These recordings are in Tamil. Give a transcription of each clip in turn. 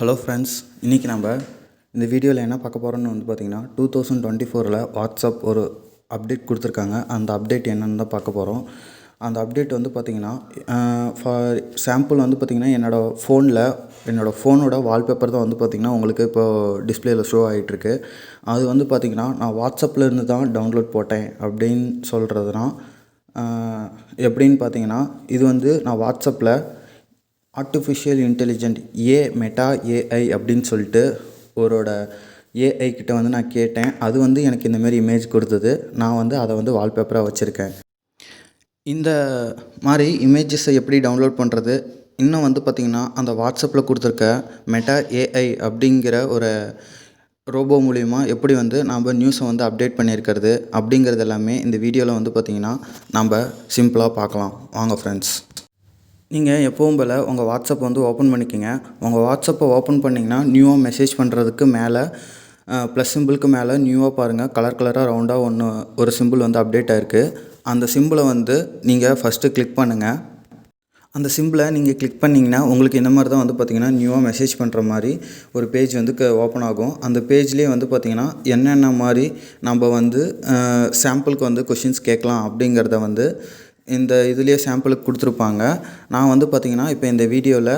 ஹலோ ஃப்ரெண்ட்ஸ் இன்றைக்கி நம்ம இந்த வீடியோவில் என்ன பார்க்க போகிறோம்னு வந்து பார்த்திங்கன்னா டூ தௌசண்ட் டுவெண்ட்டி ஃபோரில் வாட்ஸ்அப் ஒரு அப்டேட் கொடுத்துருக்காங்க. அந்த அப்டேட் என்னென்னு தான் பார்க்க போகிறோம் அந்த அப்டேட் வந்து பார்த்திங்கன்னா ஃபார் சாம்பிள் வந்து பார்த்திங்கன்னா என்னோடய ஃபோனில் என்னோடய ஃபோனோட வால்பேப்பர் தான் வந்து பார்த்திங்கன்னா உங்களுக்கு இப்போது டிஸ்பிளேயில் ஷோ ஆகிட்டுருக்கு அது வந்து பார்த்திங்கன்னா நான் வாட்ஸ்அப்பில் இருந்து தான் டவுன்லோட் போட்டேன் அப்படின்னு சொல்கிறதுனா எப்படின்னு பார்த்தீங்கன்னா இது வந்து நான் வாட்ஸ்அப்பில் artificial intelligent A Meta AI அப்படின்னு சொல்லிட்டு ஒரோட ஏஐ கிட்ட வந்து நான் கேட்டேன். அது வந்து எனக்கு இந்தமாரி இமேஜ் கொடுத்தது. நான் வந்து அதை வந்து வால்பேப்பராக வச்சுருக்கேன். இந்த மாதிரி இமேஜஸை எப்படி டவுன்லோட் பண்ணுறது இன்னும் வந்து பார்த்திங்கன்னா அந்த வாட்ஸ்அப்பில் கொடுத்துருக்க மெட்டா ஏஐ அப்படிங்கிற ஒரு ரோபோ மூலிமா எப்படி வந்து நம்ம நியூஸை வந்து அப்டேட் பண்ணியிருக்கிறது அப்படிங்கிறது எல்லாமே இந்த வீடியோவில் வந்து பார்த்திங்கன்னா நம்ம சிம்பிளாக பார்க்கலாம். வாங்க ஃப்ரெண்ட்ஸ் நீங்கள் எப்பவும் போல் உங்கள் வாட்ஸ்அப் வந்து ஓப்பன் பண்ணிக்கோங்க. உங்கள் வாட்ஸ்அப்பை ஓப்பன் பண்ணிங்கன்னா நியூவாக மெசேஜ் பண்ணுறதுக்கு மேலே ப்ளஸ் சிம்பிளுக்கு மேலே நியூவாக பாருங்கள் கலர் கலராக ரவுண்டாக ஒன்று ஒரு சிம்பிள் வந்து அப்டேட் ஆகிருக்கு அந்த சிம்பிளை வந்து நீங்கள் ஃபஸ்ட்டு கிளிக் பண்ணுங்கள் அந்த சிம்பிளை நீங்கள் கிளிக் பண்ணிங்கன்னா உங்களுக்கு இந்த மாதிரி தான் வந்து பார்த்திங்கன்னா நியூவாக மெசேஜ் பண்ணுற மாதிரி ஒரு பேஜ் வந்து க ஓப்பன் ஆகும். அந்த பேஜ்லேயே வந்து பார்த்திங்கன்னா என்னென்ன மாதிரி நம்ம வந்து சாம்பிளுக்கு வந்து கொஷின்ஸ் கேட்கலாம் அப்படிங்கிறத வந்து இந்த இதுலேயே சாம்பிளுக்கு கொடுத்துருப்பாங்க. நான் வந்து பார்த்திங்கன்னா இப்போ இந்த வீடியோவில்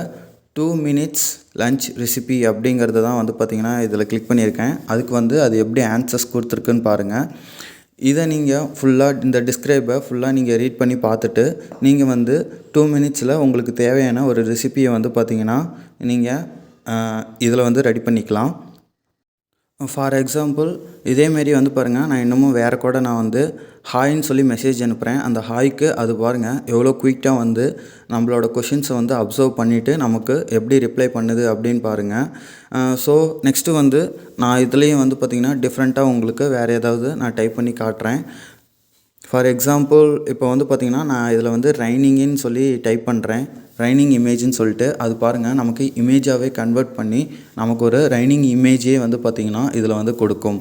டூ மினிட்ஸ் லன்ச் ரெசிபி அப்படிங்கிறது தான் வந்து பார்த்திங்கன்னா இதில் கிளிக் பண்ணியிருக்கேன். அதுக்கு வந்து அது எப்படி ஆன்சர்ஸ் கொடுத்துருக்குன்னு பாருங்கள் இதை நீங்கள் ஃபுல்லாக இந்த டிஸ்கிரைபை ஃபுல்லாக நீங்கள் ரீட் பண்ணி பார்த்துட்டு நீங்கள் வந்து டூ மினிட்ஸில் உங்களுக்கு தேவையான ஒரு ரெசிப்பியை வந்து பார்த்திங்கன்னா நீங்கள் இதில் வந்து ரெடி பண்ணிக்கலாம். ஃபார் எக்ஸாம்பிள் இதேமாரி வந்து பாருங்கள் நான் இன்னமும் வேறு கூட நான் வந்து ஹாய்ன்னு சொல்லி மெசேஜ் அனுப்புகிறேன் அந்த ஹாய்க்கு அது பாருங்கள் எவ்வளோ குயிக்காக வந்து நம்மளோட கொஷின்ஸை வந்து அப்சர்வ் பண்ணிவிட்டு நமக்கு எப்படி ரிப்ளை பண்ணுது அப்படின்னு பாருங்கள் ஸோ நெக்ஸ்ட்டு வந்து நான் இதுலேயும் வந்து பார்த்திங்கன்னா டிஃப்ரெண்ட்டாக உங்களுக்கு வேறு ஏதாவது நான் டைப் பண்ணி காட்டுறேன். ஃபார் எக்ஸாம்பிள் இப்போ வந்து பார்த்திங்கன்னா நான் இதில் வந்து ரைனிங்கின்னு சொல்லி டைப் பண்ணுறேன் ரைனிங் இமேஜ்னு சொல்லிட்டு அது பாருங்கள் நமக்கு இமேஜாகவே கன்வெர்ட் பண்ணி நமக்கு ஒரு ரைனிங் இமேஜே வந்து பார்த்திங்கன்னா இதில் வந்து கொடுக்கும்.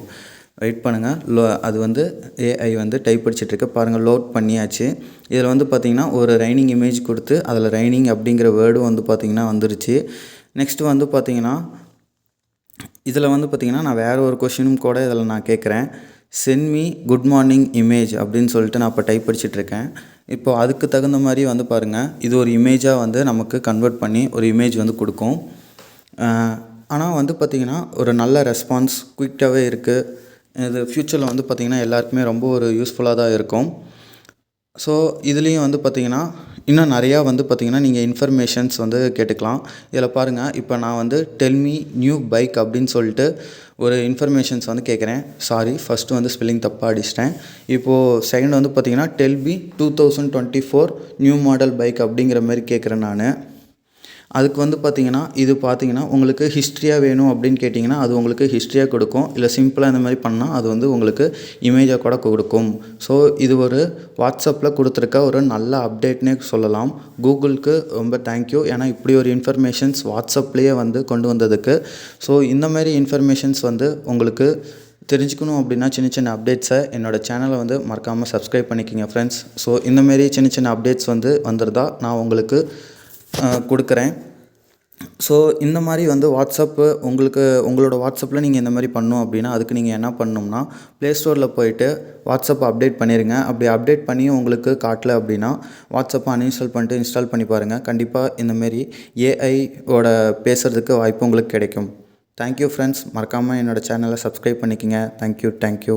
வெயிட் பண்ணுங்கள் லோ அது வந்து ஏஐ வந்து டைப் படிச்சிட்ருக்கு பாருங்கள் லோட் பண்ணியாச்சு. இதில் வந்து பார்த்திங்கன்னா ஒரு ரைனிங் இமேஜ் கொடுத்து அதில் ரைனிங் அப்படிங்கிற வேர்டும் வந்து பார்த்திங்கன்னா வந்துருச்சு. நெக்ஸ்ட்டு வந்து பார்த்திங்கன்னா இதில் வந்து பார்த்திங்கன்னா நான் வேறு ஒரு கொஷினும் கூட இதில் நான் கேட்குறேன் send me good morning image அப்படின்னு சொல்லிட்டு நான் இப்போ டைப் படிச்சுட்ருக்கேன் இப்போது அதுக்கு தகுந்த மாதிரி வந்து பாருங்கள் இது ஒரு இமேஜாக வந்து நமக்கு கன்வெர்ட் பண்ணி ஒரு இமேஜ் வந்து கொடுக்கும். ஆனால் வந்து பார்த்திங்கன்னா ஒரு நல்ல ரெஸ்பான்ஸ் குயிக்காகவே இருக்குது இது ஃப்யூச்சரில் வந்து பார்த்திங்கன்னா எல்லாருக்குமே ரொம்ப ஒரு யூஸ்ஃபுல்லாக தான் இருக்கும். ஸோ இதுலேயும் வந்து பார்த்திங்கன்னா இன்னும் நிறையா வந்து பார்த்திங்கன்னா நீங்கள் இன்ஃபர்மேஷன்ஸ் வந்து கேட்டுக்கலாம். இதில் பாருங்கள் இப்போ நான் வந்து டெல்மி நியூ பைக் அப்படின்னு சொல்லிட்டு ஒரு இன்ஃபர்மேஷன்ஸ் வந்து கேட்குறேன். சாரி ஃபஸ்ட்டு வந்து ஸ்பெல்லிங் தப்பாக அடிச்சிட்டேன். இப்போது செகண்ட் வந்து பார்த்திங்கன்னா Delphi two thousand twenty four new model bike அப்படிங்கிற மாதிரி கேட்குறேன் நான். அதுக்கு வந்து பார்த்திங்கன்னா இது பார்த்திங்கன்னா உங்களுக்கு ஹிஸ்ட்ரியாக வேணும் அப்படின்னு கேட்டிங்கன்னா அது உங்களுக்கு ஹிஸ்ட்ரியாக கொடுக்கும். இல்லை சிம்பிளாக இந்த மாதிரி பண்ணால் அது வந்து உங்களுக்கு இமேஜாக கூட கொடுக்கும். ஸோ இது ஒரு வாட்ஸ்அப்பில் கொடுத்துருக்க ஒரு நல்ல அப்டேட்னே சொல்லலாம். கூகுளுக்கு ரொம்ப தேங்க்யூ ஏன்னா இப்படி ஒரு இன்ஃபர்மேஷன்ஸ் வாட்ஸ்அப்லேயே வந்து கொண்டு வந்ததுக்கு. ஸோ இந்த மாதிரி இன்ஃபர்மேஷன்ஸ் வந்து உங்களுக்கு தெரிஞ்சுக்கணும் அப்படின்னா சின்ன சின்ன அப்டேட்ஸை என்னோடய சேனலை வந்து மறக்காமல் சப்ஸ்கிரைப் பண்ணிக்கிங்க ஃப்ரெண்ட்ஸ் ஸோ இந்தமாரி சின்ன சின்ன அப்டேட்ஸ் வந்து வந்துருதா நான் உங்களுக்கு கொடுக்குறேன். ஸோ இந்த மாதிரி வந்து வாட்ஸ்அப்பு உங்களுக்கு உங்களோட வாட்ஸ்அப்பில் நீங்கள் இந்த மாதிரி பண்ணணும் அப்படின்னா அதுக்கு நீங்கள் என்ன பண்ணணும்னா ப்ளே ஸ்டோரில் போயிட்டு வாட்ஸ்அப்பை அப்டேட் பண்ணிடுங்க அப்படி அப்டேட் பண்ணி உங்களுக்கு காட்டல அப்படின்னா வாட்ஸ்அப்பை அன்இன்ஸ்டால் பண்ணிட்டு இன்ஸ்டால் பண்ணி பாருங்கள் கண்டிப்பாக இந்தமாரி ஏஐயோட பேசுகிறதுக்கு வாய்ப்பு உங்களுக்கு கிடைக்கும். தேங்க்யூ ஃப்ரெண்ட்ஸ் மறக்காமல் என்னோடய சேனலை சப்ஸ்கிரைப் பண்ணிக்கோங்க. Thank you thank you